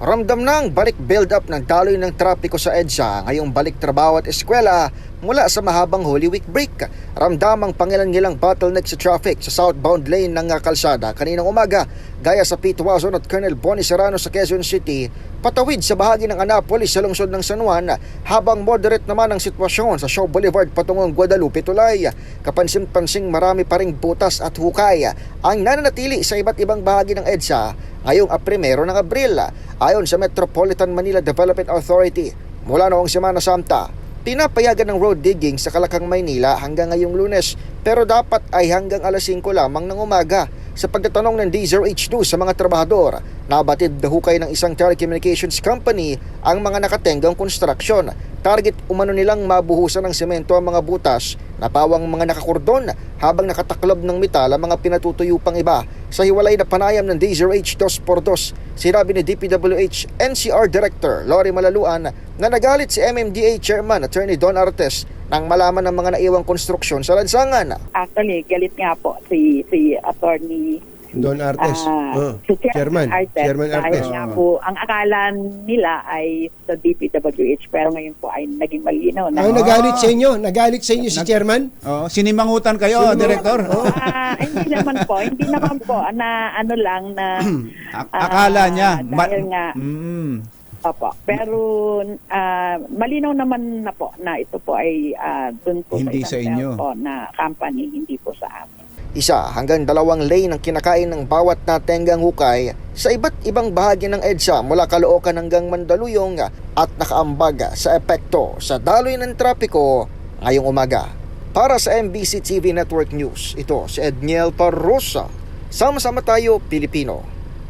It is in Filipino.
Ramdam ng balik build-up ng daloy ng trapiko sa EDSA ngayong balik trabaho at eskwela mula sa mahabang Holy Week break. Ramdam ang pangilan-ngilang bottleneck sa traffic sa southbound lane ng uh, kalsada kaninang umaga gaya sa Pitwazon at Colonel Bonnie Serrano sa Quezon City patawid sa bahagi ng Annapolis sa lungsod ng San Juan habang moderate naman ang sitwasyon sa Shaw Boulevard patungong Guadalupe Tulay. Kapansin-pansing marami pa ring butas at hukay ang nananatili sa iba't ibang bahagi ng EDSA ngayong Primero ng Abril. Ayon sa Metropolitan Manila Development Authority, mula noong Semana Santa, pinapayagan ng road digging sa Kalakang Maynila hanggang ngayong lunes pero dapat ay hanggang alas 5 lamang ng umaga. Sa pagtatanong ng D0H2 sa mga trabahador, nabatid na hukay ng isang telecommunications company ang mga nakatenggang konstruksyon. Target umano nilang mabuhusan ng semento ang mga butas na pawang mga nakakordon habang nakataklob ng metal ang mga pinatutuyo pang iba. Sa hiwalay na panayam ng D0H 2x2, sinabi ni DPWH NCR Director Lori Malaluan na nagalit si MMDA Chairman Attorney Don Artes nang malaman ng mga naiwang konstruksyon sa lansangan. Actually, galit nga po si si attorney Don Artes. ah, Oh, si Chairman, Chairman. Artes. Chairman Artes. nga po, ang akala nila ay sa DPWH pero ngayon po ay naging malinaw na. Ay, nagalit sa inyo. Nagalit sa inyo si Chairman. Oh, sinimangutan kayo, Director. Oh. Ah, hindi naman po, hindi naman po na ano lang na Ak- akala ah, niya. ma- dahil nga Mm. Opo. Pero ah, malinaw naman na po na ito po ay ah, dun po Hindi sa, sa isang inyo. po na company, hindi po sa amin. Isa hanggang dalawang lane ang kinakain ng bawat natenggang hukay sa iba't ibang bahagi ng EDSA mula Caloocan hanggang Mandaluyong at nakaambag sa epekto sa daloy ng trapiko ngayong umaga. Para sa MBC TV Network News, ito si Edniel Parrosa. Sama-sama tayo, Pilipino.